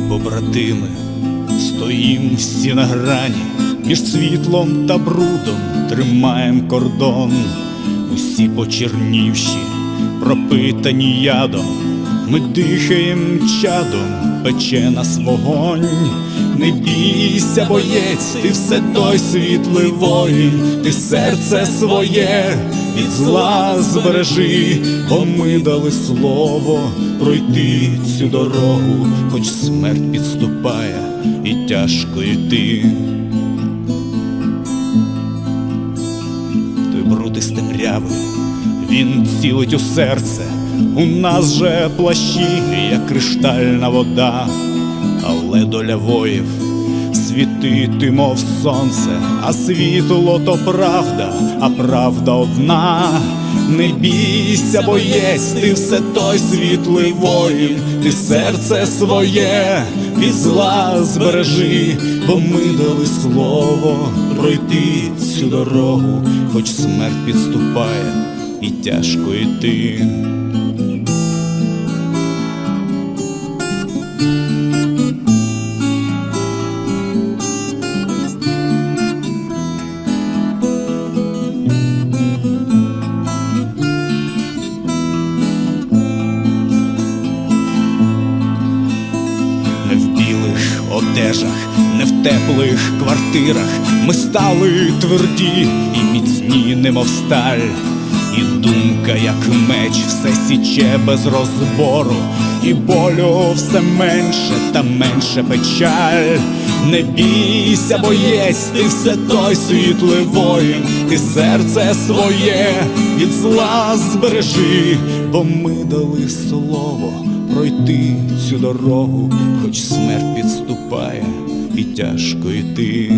побратими, стоїм всі на грані, між світлом та брудом тримаєм кордон, усі почернівші, пропитані ядом, ми дихаєм чадом, пече нас вогонь. Не бійся, боєць, ти все той світлий воїн, ти серце своє від зла збережи, бо ми дали слово пройти цю дорогу, хоч смерть підступає і тяжко йти. Той бруд із темряви, він цілить у серце, у нас же плащі, як криштальна вода, але доля воїв світити, мов сонце, а світло то правда, а правда одна. Не бійся, боєць, ти все той світлий воїн, ти серце своє від зла збережи, бо ми дали слово пройти цю дорогу, хоч смерть підступає і тяжко йти. Не в білих одежах, не в теплих квартирах. Ми стали тверді і міцні, немов сталь. І думка, як меч, все січе без розбору, і болю все менше та менше печаль. Не бійся, боєць, ти все той світлий воїн, ти серце своє від зла збережи, бо ми дали слово пройти цю дорогу, хоч смерть підступає і тяжко йти.